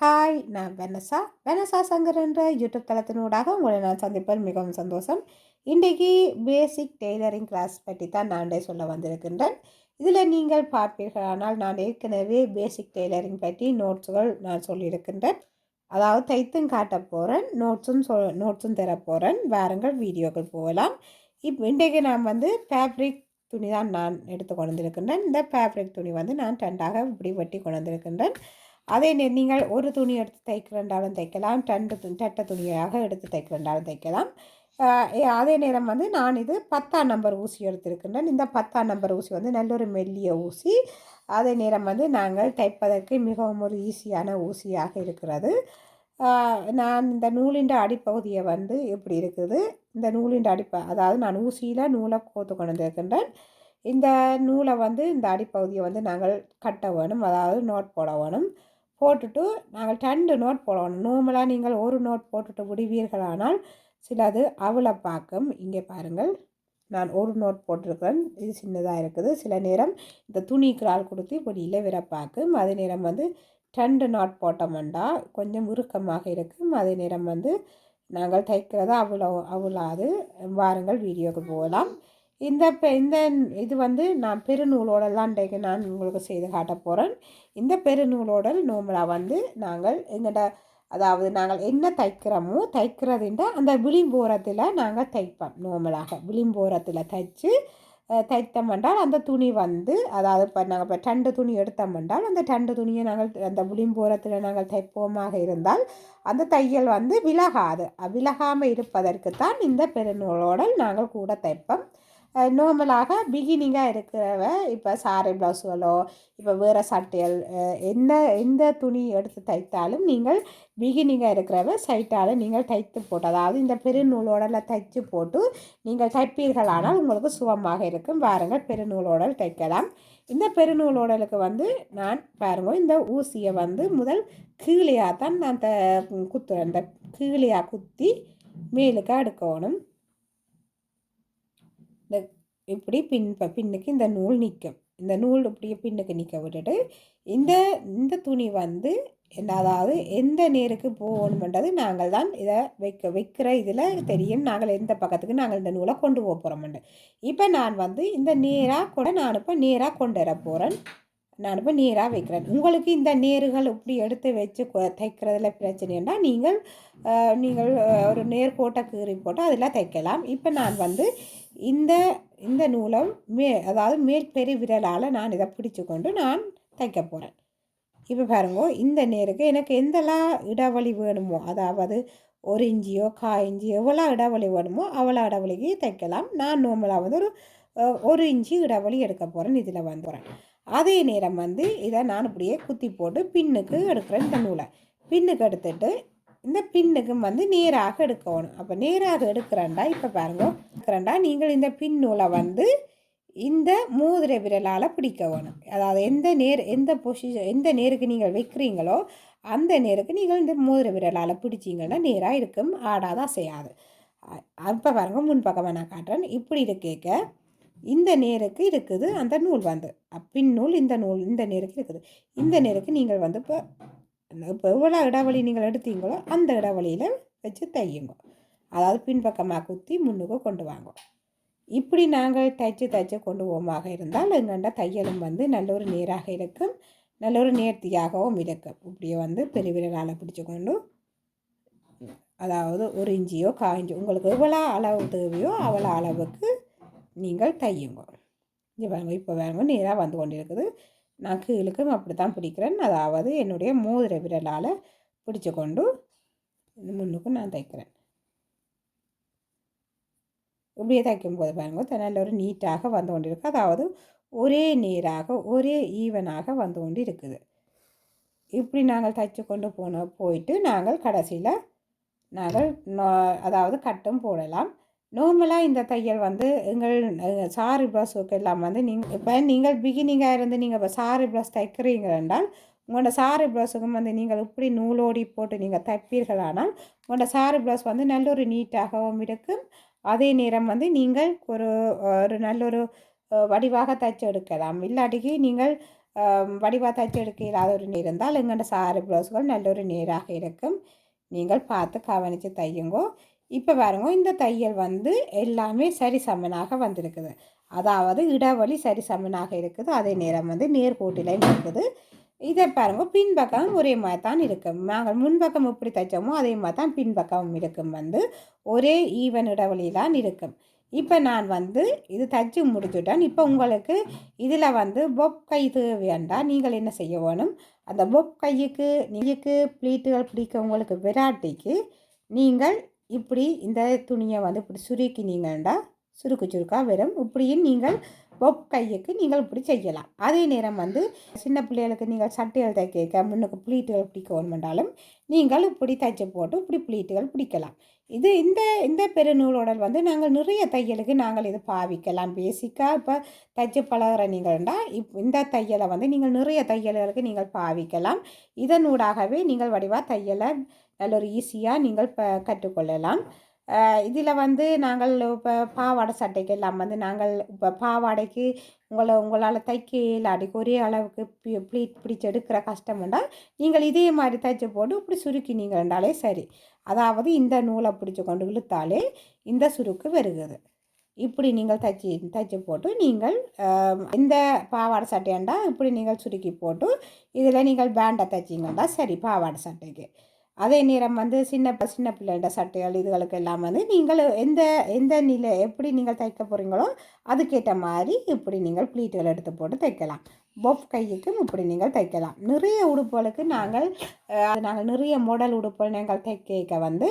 Hi நான் Vanessa. Vanessa Shankar என்ற YouTube தளத்தினூடாக உங்களை நான் சந்திப்பது மிகவும் சந்தோஷம். இன்றைக்கு பேசிக் டெய்லரிங் கிளாஸ் பற்றி தான் நான் சொல்ல வந்திருக்கின்றேன். இதில் நீங்கள் பார்ப்பீர்களானால் நான் ஏற்கனவே பேசிக் டெய்லரிங் பற்றி நோட்ஸுகள் நான் சொல்லியிருக்கின்றேன். அதாவது தைத்தும் காட்ட போகிறேன் நோட்ஸும் சொ நோட்ஸும் தர போகிறேன் வாருங்கள் வீடியோக்கள் போகலாம். இப்போ இன்றைக்கு நான் வந்து ஃபேப்ரிக் துணி தான் நான் எடுத்து கொண்டு வந்திருக்கின்றேன் இந்த ஃபேப்ரிக் துணி வந்து நான் ரெண்டாக இப்படி வெட்டி கொண்டு வந்திருக்கின்றேன் அதே நீங்கள் ஒரு துணி எடுத்து தைக்கிறண்டாலும் தைக்கலாம். ரெண்டு துணி டட்ட துணியாக எடுத்து தைக்கிறண்டாலும் தைக்கலாம். அதே நேரம் வந்து நான் இது பத்தாம் நம்பர் ஊசி எடுத்திருக்கின்றேன். இந்த பத்தாம் நம்பர் ஊசி வந்து நல்ல ஒரு மெல்லிய ஊசி. அதே நேரம் வந்து நாங்கள் தைப்பதற்கு மிகவும் ஒரு ஈஸியான ஊசியாக இருக்கிறது. நான் இந்த நூலின் அடிப்பகுதியை வந்து எப்படி இருக்குது? இந்த நூலின் அடிப்ப அதாவது நான் ஊசியில் நூலை கோத்து கொண்டு வந்திருக்கின்றேன் இந்த நூலை வந்து இந்த அடிப்பகுதியை வந்து நாங்கள் கட்ட வேணும். அதாவது நோட் போட வேணும். போட்டுட்டு நாங்கள் ரெண்டு நோட் போடணும். நார்மலாக நீங்கள் ஒரு நோட் போட்டுட்டு விடுவீர்களானால் சிலது அவளை பார்க்கும் இங்கே பாருங்கள். நான் ஒரு நோட் போட்டிருக்கிறேன். இது சின்னதாக இருக்குது. சில நேரம் இந்த துணி கிரால் கொடுத்து பொடியில் விர பார்க்கும் அதே நேரம் வந்து ரெண்டு நாட் போட்டோம்டா. கொஞ்சம் உருக்கமாக இருக்கும். அதே நேரம் வந்து நாங்கள் தைக்கிறதா அவ்வளோ அவ்வளாது. வாருங்கள் வீடியோக்கு போகலாம். இந்த இந்த இது வந்து நான் பெருநூலோடலாம் இன்றைக்கு நான் உங்களுக்கு செய்து காட்ட போகிறேன் இந்த பெருநூலோடல் நோம்பலாக வந்து நாங்கள் எங்கள்கிட்ட அதாவது நாங்கள் என்ன தைக்கிறோமோ தைக்கிறதுன்ற அந்த விளிம்போரத்தில் நாங்கள் தைப்போம் நோமலாக விளிம்போரத்தில் தைச்சு தைத்தம் என்றால் அந்த துணி வந்து அதாவது இப்போ நாங்கள் இப்போ டண்டு துணி எடுத்தோம் என்றால் அந்த டண்டு துணியை நாங்கள் அந்த விளிம்போரத்தில் நாங்கள் தைப்போமாக இருந்தால் அந்த தையல் வந்து விலகாது. விலகாமல் இருப்பதற்கு தான் இந்த பெருநூலோடல் நாங்கள் கூட தைப்போம். நார்மலாக பிகினிங்காக இருக்கிறவ இப்போ சாரி ப்ளவுஸுகளோ இப்போ வேறு சட்டைகள் என்ன எந்த துணி எடுத்து தைத்தாலும் நீங்கள் பிகினிங்காக இருக்கிறவ சைட்டால் நீங்கள் தைத்து போட்டு அதாவது இந்த பெருநூலோடல தைச்சு போட்டு நீங்கள் தைப்பீர்களானால் உங்களுக்கு சுகமாக இருக்கும். பாருங்கள் பெருநூலோடல் தைக்கலாம். இந்த பெருநூலோடலுக்கு வந்து நான் பாருங்க இந்த ஊசியை வந்து முதல் கீழியாக தான் நான் த குத்துறேன் இந்த கீழியாக குத்தி மேலுக்கு எடுக்கணும் இந்த இப்படி பின் பின்னுக்கு இந்த நூல் நிற்கும் இந்த நூல் இப்படியே பின்னுக்கு நிற்க விட்டுட்டு இந்த இந்த துணி வந்து அதாவது எந்த நேருக்கு போகணுமென்றது நாங்கள் தான் இதை வைக்க வைக்கிற இதில் தெரியும். நாங்கள் எந்த பக்கத்துக்கு நாங்கள் இந்த நூலை கொண்டு போக போகிறோம்ண்டு இப்போ நான் வந்து இந்த நேராக கூட நான் இப்போ நேராக கொண்டு வர போகிறேன் நான் இப்போ நேராக வைக்கிறேன். உங்களுக்கு இந்த நேர்கள் இப்படி எடுத்து வச்சு தைக்கிறதுல பிரச்சனைன்னா நீங்கள் நீங்கள் ஒரு நேர்கோட்டை கீறி போட்டு அதில் தைக்கலாம். இப்போ நான் வந்து இந்த இந்த நூலம் மே அதாவது மேல் பெரிய விரலால் நான் இதை பிடிச்சி கொண்டு நான் தைக்க போகிறேன் இப்போ பாருங்க இந்த நேருக்கு எனக்கு எந்தெல்லாம் இடைவெளி வேணுமோ அதாவது ஒரு இஞ்சியோ காய் இஞ்சி எவ்வளோ இடைவெளி வேணுமோ அவ்வளோ இடைவெளிக்கு தைக்கலாம். நான் நோமலாக வந்து ஒரு ஒரு இஞ்சி இடைவெளி எடுக்க போகிறேன் இதில் வந்துடுறேன் அதே நேரம் வந்து இதை நான் இப்படியே குத்தி போட்டு பின்னுக்கு எடுக்கிறேன் இந்த நூலை. பின்னுக்கு எடுத்துட்டு இந்த பின்னுக்கும் வந்து நேராக எடுக்கணும். அப்போ நேராக எடுக்கிறேன்டா இப்போ பாருங்க. எடுக்கிறேன்டா நீங்கள் இந்த பின்னூலை வந்து இந்த மோதிர விரலால் பிடிக்க வேணும். அதாவது எந்த நேர் எந்த பொசிஷன் எந்த நேருக்கு நீங்கள் வைக்கிறீங்களோ அந்த நேருக்கு நீங்கள் இந்த மூதிர விரலால் பிடிச்சிங்கன்னா நேராக இருக்கும். ஆடாதான் செய்யாது அப்போ பாருங்க முன்பக்கமாக நான் காட்டுறேன். இப்படி இருக்கேக்க இந்த நேருக்கு இருக்குது அந்த நூல் வந்து. அப்பின் நூல் இந்த நூல் இந்த நேருக்கு இருக்குது. இந்த நேருக்கு நீங்கள் வந்து இப்போ இப்போ எவ்வளோ இடைவெளி நீங்கள் எடுத்தீங்களோ அந்த இடைவெளியில் வச்சு தையுங்க. அதாவது பின்பக்கமாக குத்தி முன்னுக்கு கொண்டு வாங்க. இப்படி நாங்கள் தைச்சு தைச்சு கொண்டு போவோமாக இருந்தால் எங்கண்ட தையலும் வந்து நல்ல ஒரு நேராக இருக்கும். நல்ல ஒரு நேர்த்தியாகவும் இருக்கும். இப்படியே வந்து பெரிய விரலால் பிடிச்சி கொண்டு அதாவது ஒரு இஞ்சியோ காய்ஞ்சி உங்களுக்கு எவ்வளோ அளவு தேவையோ அவ்வளோ அளவுக்கு நீங்கள் தையுங்க இங்கே பாருங்க இப்போ பாருங்க நேராக வந்து கொண்டு இருக்குது நான் கீழுக்கும் அப்படி தான் பிடிக்கிறேன். அதாவது என்னுடைய மோதிர விரலால் பிடிச்சி கொண்டு முன்னுக்கும் நான் தைக்கிறேன். இப்படியே தைக்கும்போது பாருங்க நல்ல ஒரு நீட்டாக வந்து கொண்டு இருக்குது அதாவது ஒரே நீராக ஒரே ஈவனாக வந்து கொண்டு இருக்குது இப்படி நாங்கள் தைச்சு கொண்டு போன போயிட்டு நாங்கள் கடைசியில் நாங்கள் அதாவது கட்டும் போடலாம். நார்மலாக இந்த தையல் வந்து எங்கள் சாரி ப்ளவுஸுக்கு எல்லாம் வந்து நீங்கள் இப்போ நீங்கள் பிகினிங்காக இருந்து நீங்கள் இப்போ சாரி ப்ளவுஸ் தைக்கிறீங்க என்றால் உங்களோட சாரி ப்ளவுஸுக்கும் வந்து நீங்கள் இப்படி நூலோடி போட்டு நீங்கள் தைப்பீர்களானால் உங்களோட சாரி ப்ளவுஸ் வந்து நல்ல ஒரு நீட்டாகவும் இருக்கும். அதே நேரம் வந்து நீங்கள் ஒரு ஒரு நல்ல ஒரு வடிவாக தைச்சு எடுக்கலாம் இல்லாட்டிக்கு நீங்கள் வடிவாக தைச்சு எடுக்க இல்லாத ஒரு நீர் இருந்தால் எங்களோட சாரி ப்ளவுஸ்கள் நல்ல ஒரு நீராக இருக்கும். நீங்கள் பார்த்து கவனித்து தையுங்கோ. இப்போ பாருங்க இந்த தையல் வந்து எல்லாமே சரி சமனாக வந்திருக்குது. அதாவது இடவழி சரி சமனாக இருக்குது. அதே நேரம் வந்து நேர்கோட்டிலையும் இருக்குது. இதை பாருங்க பின்பக்கம் ஒரே மாதிரி தான் இருக்கும் நாங்கள் முன்பக்கம் எப்படி தைச்சோமோ அதே மாதிரி தான் பின்பக்கமும் இருக்கும். வந்து ஒரே ஈவன் இடைவெளி தான் இருக்கும். இப்போ நான் வந்து இது தச்சு முடிச்சுட்டேன். இப்போ உங்களுக்கு இதில் வந்து பொப் கை வேண்டாம் நீங்கள் என்ன செய்ய வேணும்? அந்த பொப் கையுக்கு நீக்கு ப்ளீட்டுகள் பிடிக்க உங்களுக்கு விராட்டிக்கு நீங்கள் இப்படி இந்த துணியை வந்து இப்படி சுருக்கினீங்கன்னா சுருக்கு சுருக்காக வரும். இப்படியும் நீங்கள் பொப் கையுக்கு நீங்கள் இப்படி செய்யலாம். அதே நேரம் வந்து சின்ன பிள்ளைகளுக்கு நீங்கள் சட்டைகள் தைக்க முன்னுக்கு பிளீட்டுகள் பிடிக்க வேணுமென்றாலும் நீங்கள் இப்படி தைச்சு போட்டு இப்படி பிளீட்டுகள் பிடிக்கலாம். இது இந்த இந்த பெருநூலோடல் வந்து நாங்கள் நிறைய தையலுக்கு நாங்கள் இது பாவிக்கலாம். பேசிக்காக இப்போ தைச்சு பழகிற நீங்கள்டா இப் இந்த தையலை வந்து நீங்கள் நிறைய தையல்களுக்கு நீங்கள் பாவிக்கலாம். இதனூடாகவே நீங்கள் வடிவாக தையலை நல்ல ஒரு ஈஸியாக நீங்கள் ப கற்றுக்கொள்ளலாம். இதில் வந்து நாங்கள் இப்போ பாவாடை சட்டைக்கு எல்லாம் வந்து நாங்கள் இப்போ பாவாடைக்கு உங்களை உங்களால் தைக்க இல்லாட்டிக்கு ஒரே அளவுக்கு பி பிடிச்சி எடுக்கிற கஷ்டம்னா நீங்கள் இதே மாதிரி தைச்சி போட்டு இப்படி சுருக்கி நீங்கள் இருந்தாலே சரி. அதாவது இந்த நூலை பிடிச்சி கொண்டு இழுத்தாலே இந்த சுருக்கு வருகிறது. இப்படி நீங்கள் தைச்சி தைச்சி போட்டு நீங்கள் இந்த பாவாடை சட்டையாண்டா இப்படி நீங்கள் சுருக்கி போட்டு இதில் நீங்கள் பேண்டை தைச்சிங்கண்டா சரி பாவாடை சட்டைக்கு. அதே நேரம் வந்து சின்ன சின்ன பிள்ளைகிட்ட சட்டைகள் இதுகளுக்கு எல்லாம் வந்து நீங்கள் எந்த எந்த நிலை எப்படி நீங்கள் தைக்க போகிறீங்களோ அதுக்கேற்ற மாதிரி இப்படி நீங்கள் ப்ளீட்டுகள் எடுத்து போட்டு தைக்கலாம். பொஃப் கையுக்கும் இப்படி நீங்கள் தைக்கலாம். நிறைய உடுப்புகளுக்கு நாங்கள் நாங்கள் நிறைய மாடல் உடுப்புகள் நாங்கள் தைக்க வந்து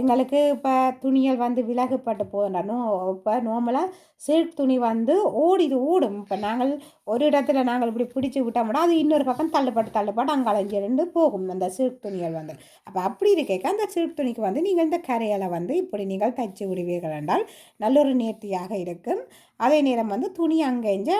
எங்களுக்கு இப்போ துணிகள் வந்து விலகுப்பட்டு போகணும் இப்போ நார்மலாக சில்க் துணி வந்து ஓடிது ஓடும். இப்போ நாங்கள் ஒரு இடத்துல நாங்கள் இப்படி பிடிச்சி விட்டோம்னா அது இன்னொரு பக்கம் தள்ளுப்பட்டு தள்ளுப்பட்டு அங்கே அலைஞ்சிருந்து போகும் அந்த சில்க் துணிகள் வந்து. அப்போ அப்படி இருக்க அந்த சில்க் துணிக்கு வந்து நீங்கள் இந்த கரையில் வந்து இப்படி நீங்கள் தைச்சி விடுவீர்கள் என்றால் நல்ல ஒரு நேர்த்தியாக இருக்கும். அதே நேரம் வந்து துணி அங்கே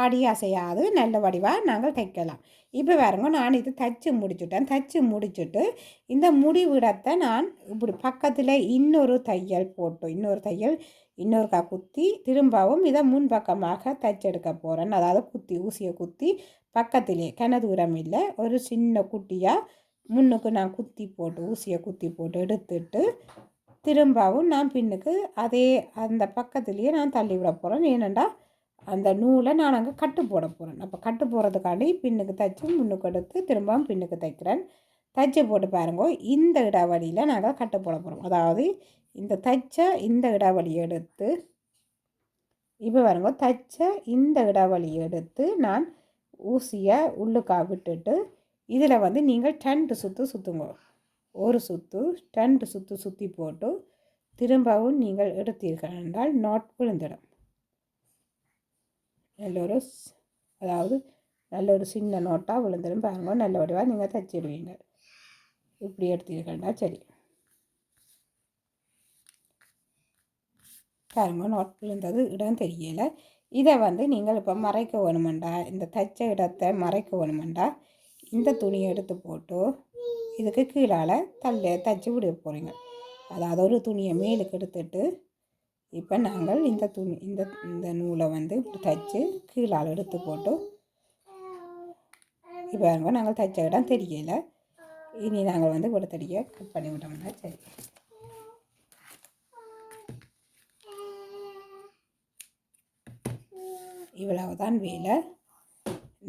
ஆடி அசையாது நல்ல வடிவாக நாங்கள் தைக்கலாம். இப்போ பாருங்க நான் இது தைச்சி முடிச்சுட்டேன். தைச்சி முடிச்சுட்டு இந்த முடிவிடத்தை நான் இப்படி பக்கத்தில் இன்னொரு தையல் போட்டு இன்னொரு தையல் இன்னொரு கா குத்தி திரும்பவும் இதை முன்பக்கமாக தைச்செடுக்க போகிறேன் அதாவது குத்தி ஊசியை குத்தி பக்கத்திலே கனதூரம் இல்லை ஒரு சின்ன குட்டியாக முன்னுக்கு நான் குத்தி போட்டு ஊசியை குத்தி போட்டு எடுத்துட்டு திரும்பவும் நான் பின்னுக்கு அதே அந்த பக்கத்துலேயே நான் தள்ளி விட போகிறேன் ஏனெண்டா அந்த நூலை நான் அங்கே கட்டு போட போகிறேன் அப்போ கட்டு போகிறதுக்காண்டி பின்னுக்கு தைச்சி முன்னுக்கு எடுத்து திரும்பவும் பின்னுக்கு தைக்கிறேன். தைச்சி போட்டு பாருங்க இந்த இடாவளியில் நாங்கள் கட்டு போட போகிறோம் அதாவது இந்த தைச்ச இந்த இடாவளி எடுத்து இப்போ பாருங்க தைச்ச இந்த இடாவளி எடுத்து நான் ஊசியை உள்ளுக்கா விட்டுட்டு இதில் வந்து நீங்கள் டென்ட்டு சுற்று சுற்றுங்க ஒரு சுற்று ரெண்டு சுற்று சுற்றி போட்டு திரும்பவும் நீங்கள் எடுத்தீர்கள் என்றால் நாட் விழுந்துடும் நல்ல ஒரு அதாவது நல்ல ஒரு சின்ன நோட்டாக விழுந்துடும் பாருங்க நல்ல வடிவாக நீங்கள் தைச்சிடுவீங்க இப்படி எடுத்தீர்கள்னா சரி. பாருங்க நோட் விழுந்தது இடம் தெரியலை. இதை வந்து நீங்கள் இப்போ மறைக்க வேணுமெண்டா? இந்த தைச்ச இடத்தை மறைக்க வேணுமெண்டா? இந்த துணியை எடுத்து போட்டு இதுக்கு கீழால் தள்ள தைச்சி விட போகிறீங்க அதாவது ஒரு துணியை மேலுக்கு எடுத்துட்டு இப்போ நாங்கள் இந்த துணி இந்த இந்த நூலை வந்து இப்படி தைச்சி கீழால் எடுத்து போட்டு இப்போ நாங்கள் தைச்ச இடம் தெரியலை. இனி நாங்கள் வந்து கொடுத்தடியை கட் பண்ணி விட்டோம்னா சரி. இவ்வளவுதான் வேலை.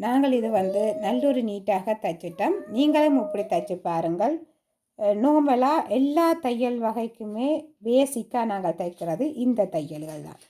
நாங்கள் இது வந்து நல்லொரு நீட்டாக தைச்சிட்டோம். நீங்களும் இப்படி தைச்சி பாருங்கள். நோம்பலாக எல்லா தையல் வகைக்குமே பேசிக்காக நாங்கள் தைக்கிறது இந்த தையல்கள் தான்.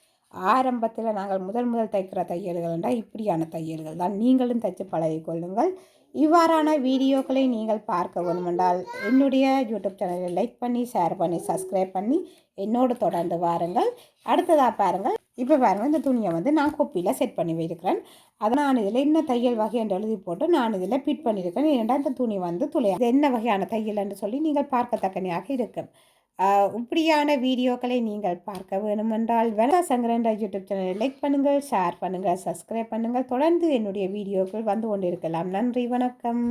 ஆரம்பத்தில் நாங்கள் முதல் முதல் தைக்கிற தையல்கள்னால் இப்படியான தையல்கள் தான். நீங்களும் தைச்சு பழகிக்கொள்ளுங்கள் இவ்வாறான வீடியோக்களை நீங்கள் பார்க்க வேணுமென்றால் என்னுடைய யூடியூப் சேனலை லைக் பண்ணி ஷேர் பண்ணி சப்ஸ்கிரைப் பண்ணி என்னோடு தொடர்ந்து வாருங்கள். அடுத்ததாக பாருங்கள். இப்போ பாருங்கள் இந்த துணியை வந்து நான் கொப்பியில் செட் பண்ணி வைக்கிறேன் அதை நான் இதில் என்ன தையல் வகை என்று எழுதி போட்டு நான் இதில் பிட் பண்ணியிருக்கேன். ஏன்னா இந்த துணி வந்து துளை இது என்ன வகையான தையல் என்று சொல்லி நீங்கள் பார்க்கத்தக்கனையாக இருக்கும். இப்படியான வீடியோக்களை நீங்கள் பார்க்க வேணுமென்றால் வெள்ளா சங்கரன்ற யூடியூப் சேனலை லைக் பண்ணுங்கள் ஷேர் பண்ணுங்கள் சப்ஸ்கிரைப் பண்ணுங்கள். தொடர்ந்து என்னுடைய வீடியோக்கள் வந்து கொண்டிருக்கலாம். நன்றி வணக்கம்.